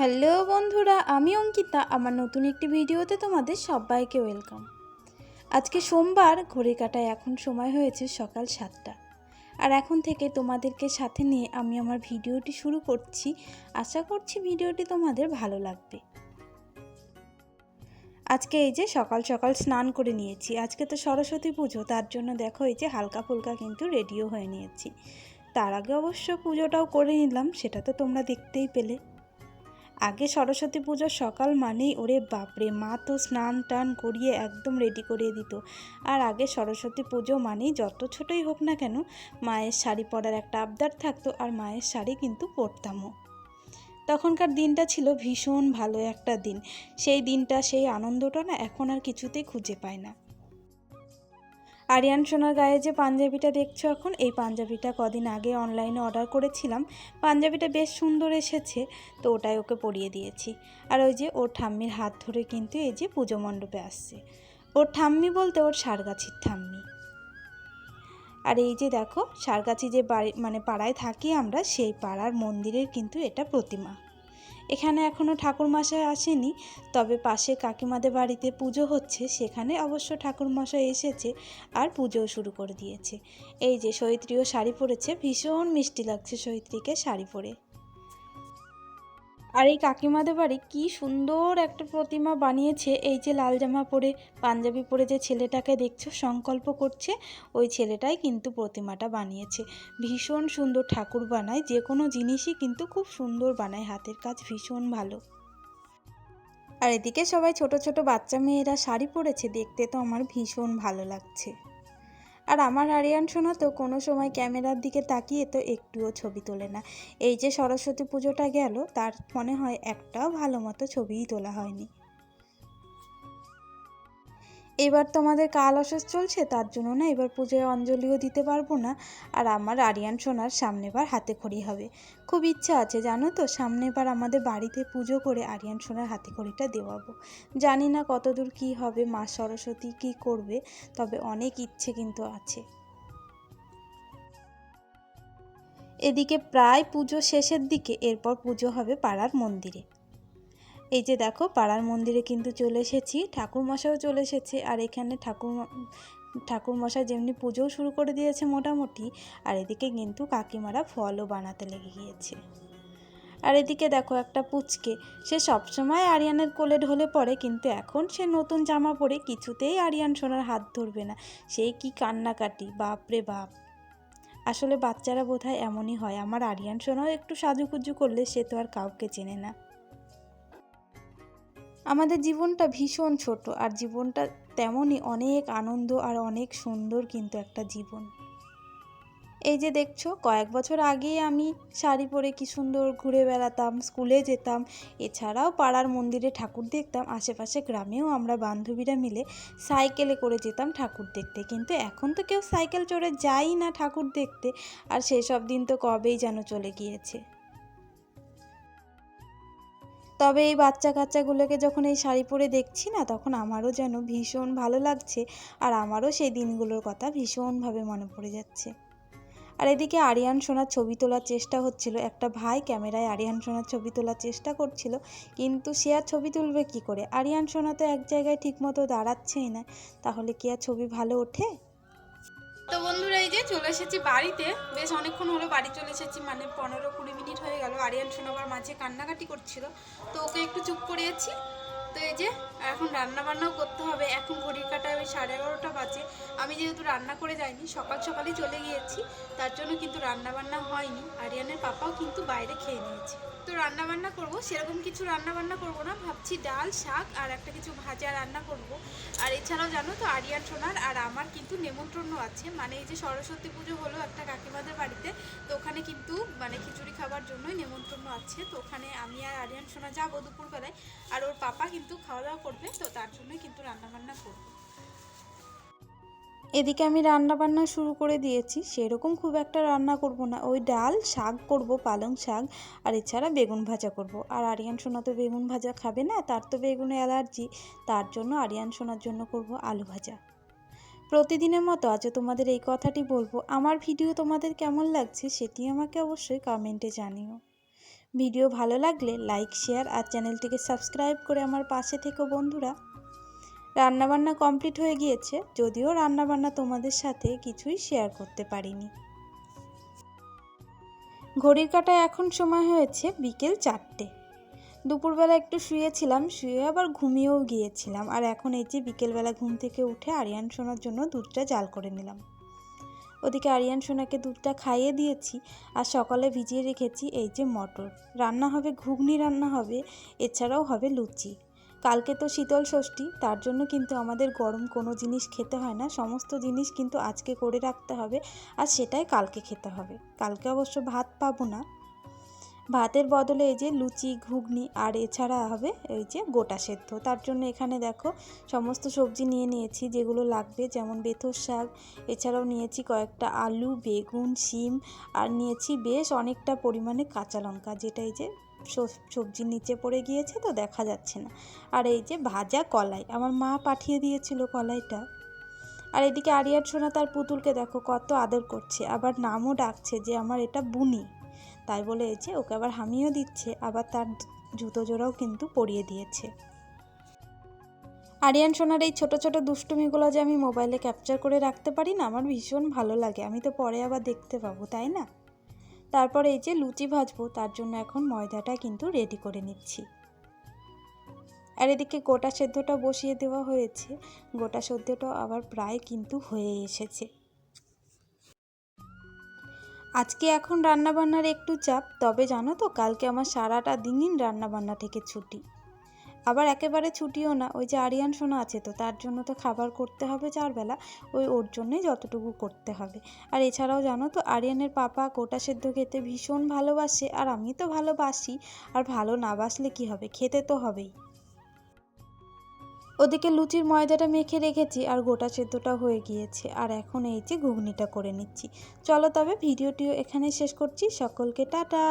Hello বন্ধুরা, আমি অঙ্কিতা। আমার নতুন একটি ভিডিওতে তোমাদের সবাইকে ওয়েলকাম। আজকে সোমবার, ঘড়ি কাটায় এখন সময় হয়েছে সকাল সাতটা। আর এখন থেকে তোমাদেরকে সাথে নিয়ে আমি আমার ভিডিওটি শুরু করছি। আশা করছি ভিডিওটি তোমাদের ভালো লাগবে। আজকে এই যে সকাল সকাল স্নান করে নিয়েছি। আজকে তো সরস্বতী পুজো, তার জন্য দেখো এই যে হালকা ফুলকা কিন্তু রেডিও হয়ে নিয়েছি। তার আগে অবশ্য পুজোটাও করে নিলাম, সেটা তো তোমরা দেখতেই পেলে। আগে সরস্বতী পুজোর সকাল মানেই ওরে বাপরে, মা তো স্নান টান করিয়ে একদম রেডি করিয়ে দিত। আর আগে সরস্বতী পুজো মানেই যত ছোটই হোক না কেন, মায়ের শাড়ি পরার একটা আবদার থাকতো আর মায়ের শাড়ি কিন্তু পরতামও। তখনকার দিনটা ছিল ভীষণ ভালো একটা দিন। সেই দিনটা, সেই আনন্দটা না এখন আর কিছুতেই খুঁজে পায় না। আরিয়ান সোনার গায়ে যে পাঞ্জাবিটা দেখছ এখন, এই পাঞ্জাবিটা কদিন আগে অনলাইনে অর্ডার করেছিলাম। পাঞ্জাবিটা বেশ সুন্দর এসেছে, তো ওটাই ওকে পরিয়ে দিয়েছি। আর ওই যে ওর ঠাম্মির হাত ধরে কিন্তু এই যে পুজো মণ্ডপে আসছে। ওর ঠাম্মি বলতে ওর সারগাছির ঠাম্মি। আর এই যে দেখো, সারগাছি যে বাড়ি মানে পাড়ায় থাকি আমরা, সেই পাড়ার মন্দিরের কিন্তু এটা প্রতিমা। এখানে এখনও ঠাকুরমশাই আসেনি, তবে পাশে কাকিমাদের বাড়িতে পুজো হচ্ছে, সেখানে অবশ্য ঠাকুরমশাই এসেছে আর পুজোও শুরু করে দিয়েছে। এই যে সৈত্রীও শাড়ি পরেছে, ভীষণ মিষ্টি লাগছে সৈত্রীকে শাড়ি পরে। আর এই কাকিমাদের বাড়ি কি সুন্দর একটা প্রতিমা বানিয়েছে। এই যে লাল জামা পরে, পাঞ্জাবি পরে যে ছেলেটাকে দেখছ, সংকল্প করছে, ওই ছেলেটাই কিন্তু প্রতিমাটা বানিয়েছে। ভীষণ সুন্দর ঠাকুর বানায়, যে কোনো জিনিসই কিন্তু খুব সুন্দর বানায়, হাতের কাজ ভীষণ ভালো। আর এদিকে সবাই ছোট ছোট বাচ্চা মেয়েরা শাড়ি পরেছে, দেখতে তো আমার ভীষণ ভালো লাগছে। আর আমার আরিয়ান সোনা তো, কোনো সময় ক্যামেরার দিকে তাকিয়ে তো একটুও ছবি তোলে না। এই যে সরস্বতী পুজোটা গেল, তার মনে হয় একটাও ভালো মতো ছবিই তোলা হয়নি। এবার তোমাদের কাল অসুস চলছে, তার জন্য না এবার পুজোয় অঞ্জলিও দিতে পারব না। আর আমার আরিয়ান সোনার সামনেবার হাতে খড়ি হবে। খুব ইচ্ছা আছে, জানো তো? সামনেবার আমাদের বাড়িতে পুজো করে আরিয়ান সোনার হাতে খড়িটা দেওয়াবো। জানি না কতদূর কি হবে, মা সরস্বতী কি করবে, তবে অনেক ইচ্ছে কিন্তু আছে। এদিকে প্রায় পুজো শেষের দিকে এরপর পুজো হবে পাড়ার মন্দিরে। এই যে দেখো, পাড়ার মন্দিরে কিন্তু চলে এসেছি, ঠাকুরমশাইও চলে এসেছে, আর এখানে ঠাকুর ঠাকুরমশাই যেমনি পুজোও শুরু করে দিয়েছে মোটামুটি, আর এদিকে কিন্তু কাকিমারা ফলও বানাতে লেগে গিয়েছে। আর এদিকে দেখো একটা পুচকে, সে সবসময় আরিয়ানের কোলে ঢলে পড়ে, কিন্তু এখন সে নতুন জামা পরে কিছুতেই আরিয়ান সোনার হাত ধরবে না সেই কি কান্নাকাটি বাপরে বাপ। আসলে বাচ্চারা বোধহয় এমনই হয়, আমার আরিয়ান সোনাও একটু সাজুকুজু করলে সে তো আর কাউকে চেনে না। আমাদের জীবনটা ভীষণ ছোট আর জীবনটা তেমনই অনেক আনন্দ আর অনেক সুন্দর কিন্তু একটা জীবন। এই যে দেখছ, কয়েক বছর আগেই আমি শাড়ি পরে কি সুন্দর ঘুরে বেড়াতাম, স্কুলে যেতাম, এছাড়াও পাড়ার মন্দিরে ঠাকুর দেখতাম, আশেপাশে গ্রামেও আমরা বান্ধবীরা মিলে সাইকেলে করে যেতাম ঠাকুর দেখতে। কিন্তু এখন তো কেউ সাইকেল চড়ে যাই না ঠাকুর দেখতে, আর সেসব দিন তো কবেই যেন চলে গিয়েছে। তবে এই বাচ্চা কাচ্চাগুলোকে যখন এই শাড়ি পরে দেখছি না, তখন আমারও যেন ভীষণ ভালো লাগছে আর আমারও সেই দিনগুলোর কথা ভীষণভাবে মনে পড়ে যাচ্ছে। আর এদিকে আরিয়ান সোনার ছবি তোলার চেষ্টা হচ্ছিল। একটা ভাই ক্যামেরায় আরিয়ান সোনার ছবি তোলার চেষ্টা করছিল, কিন্তু সে আর ছবি তুলবে কি করে? আরিয়ান সোনা তো এক জায়গায় ঠিকমতো দাঁড়াচ্ছেই না। তাহলে কি আর ছবি ভালো ওঠে? তো বন্ধুরা, এই যে চলে এসেছি বাড়িতে। বেশ অনেকক্ষণ হলো বাড়ি চলে এসেছি মানে পনেরো কুড়ি মিনিট হয়ে গেল। আরিয়ান শোনাবার মাঝে কান্নাকাটি করছিল। তো ওকে একটু চুপ করিয়েছি। তো এই যে, এখন রান্না বান্নাও করতে হবে। এখন ঘড়ির কাটায় ওই সাড়ে এগারোটা বাজে। আমি যেহেতু রান্না করে যাইনি, সকাল সকালই চলে গিয়েছি। তার জন্য কিন্তু রান্না বান্না হয়নি। আরিয়ানের পাপাও কিন্তু বাইরে খেয়ে নিয়েছে। তো রান্না বান্না করব, সেরকম কিছু রান্না বান্না করব না। ভাবছি ডাল, শাক আর একটা কিছু ভাজা রান্না করব। আর এছাড়াও জানো তো, আরিয়ান সোনার আর আমার কিন্তু নেমন্ত্রণ আছে। মানে এই যে সরস্বতী পুজো হলো একটা কাকিমাদের বাড়িতে, তো ওখানে কিন্তু মানে খিচুড়ি খাবার জন্যই নেমন্ত্রণ আছে। তো ওখানে আমি আর আরিয়ান সোনা যাব দুপুরবেলায়। আর ওর পাপা কিন্তু খাওয়া দাওয়া করবে, তো তার জন্যই কিন্তু রান্না বান্না করব। এদিকে আমি রান্না বান্না শুরু করে দিয়েছি, সেরকম খুব একটা রান্না করব না। ওই ডাল, শাক করব, পালং শাক, আর এছাড়া বেগুন ভাজা করব। আর আরিয়ান সোনা তো বেগুন ভাজা খাবে না, তার তো বেগুনে অ্যালার্জি, তার জন্য আরিয়ান সোনার জন্য করব আলু ভাজা। প্রতিদিনের মতো আজও তোমাদের এই কথাটি বলব। আমার ভিডিও তোমাদের কেমন লাগছে সেটি আমাকে অবশ্যই কমেন্টে জানিও। ভিডিও ভালো লাগলে লাইক, শেয়ার আর চ্যানেলটিকে সাবস্ক্রাইব করে আমার পাশে থেকো বন্ধুরা। রান্নাবান্না কমপ্লিট হয়ে গিয়েছে, যদিও রান্নাবান্না তোমাদের সাথে কিছুই শেয়ার করতে পারিনি। ঘড়ির কাটায় এখন সময় হয়েছে বিকেল চারটে। দুপুরবেলা একটু শুয়েছিলাম, শুয়ে আবার ঘুমিয়েও গিয়েছিলাম, আর এখন এই যে বিকেলবেলা ঘুম থেকে উঠে আরিয়ান শোনার জন্য দুধটা জাল করে নিলাম। ওদিকে আরিয়ান সোনাকে দুধটা খাইয়ে দিয়েছি আর সকালে ভিজিয়ে রেখেছি এই যে মটর। রান্না হবে, ঘুগনি রান্না হবে, এছাড়াও হবে লুচি। কালকে তো শীতল ষষ্ঠী, তার জন্য কিন্তু আমাদের গরম কোনো জিনিস খেতে হয় না, সমস্ত জিনিস কিন্তু আজকে করে রাখতে হবে আর সেটাই কালকে খেতে হবে। কালকে অবশ্য ভাত পাবো না ভাতের বদলে এই যে লুচি, ঘুগনি আর এছাড়া হবে এই যে গোটা সেদ্ধ। তার জন্য এখানে দেখো সমস্ত সবজি নিয়ে নিয়েছি, যেগুলো লাগবে যেমন বেথর শাক, এছাড়াও নিয়েছি কয়েকটা আলু, বেগুন, শিম আর নিয়েছি বেশ অনেকটা পরিমাণে কাঁচা লঙ্কা, যেটা এই যে সব- সবজির নিচে পড়ে গিয়েছে তো দেখা যাচ্ছে না। আর এই যে ভাজা কলাই, আমার মা পাঠিয়ে দিয়েছিল কলাইটা। আর এদিকে আরিয়ার সোনা তার পুতুলকে দেখো কত আদর করছে, আবার নামও ডাকছে যে আমার এটা বুনি। তাই বলে যে ওকে আবার হামিও দিচ্ছে, আবার তার জুতো জোড়াও কিন্তু পরিয়ে দিয়েছে। আরিয়ান সোনার এই ছোট ছোট দুষ্টুমিগুলো যে আমি মোবাইলে ক্যাপচার করে রাখতে পারি না, আমার ভীষণ ভালো লাগে। আমি তো পরে আবার দেখতে পাবো, তাই না? তারপর এই যে লুচি ভাজবো, তার জন্য এখন ময়দাটা কিন্তু রেডি করে নিচ্ছি। আর এদিকে গোটা সেদ্ধটা বসিয়ে দেওয়া হয়েছে। গোটা সেদ্ধটা আবার প্রায় কিন্তু হয়ে এসেছে। আজকে এখন রান্নাবান্নার একটু চাপ, তবে জানো তো কালকে আমার সারাটা দিন রান্নাবান্না থেকে ছুটি। আবার একেবারে ছুটিও না, ওই যে আরিয়ান সোনা আছে তো, তার জন্য তো খাবার করতে হবে চারবেলা, ওই ওর জন্যই যতটুকু করতে হবে। আর এছাড়াও জানো তো, আরিয়ানের পাপা গোটা সেদ্ধ খেতে ভীষণ ভালোবাসে, আর আমি তো ভালোবাসি, আর ভালো না বাসলে কি হবে? খেতে তো হবেই। ওদিকে লুচির ময়দাটা মেখে রেখেছি আর গোটা সেদ্ধটা হয়ে গিয়েছে। আর এখন এই যে ঘুগনিটা করে নিচ্ছি। চলো তবে ভিডিওটিও এখানে শেষ করছি। সকলকে টাটা!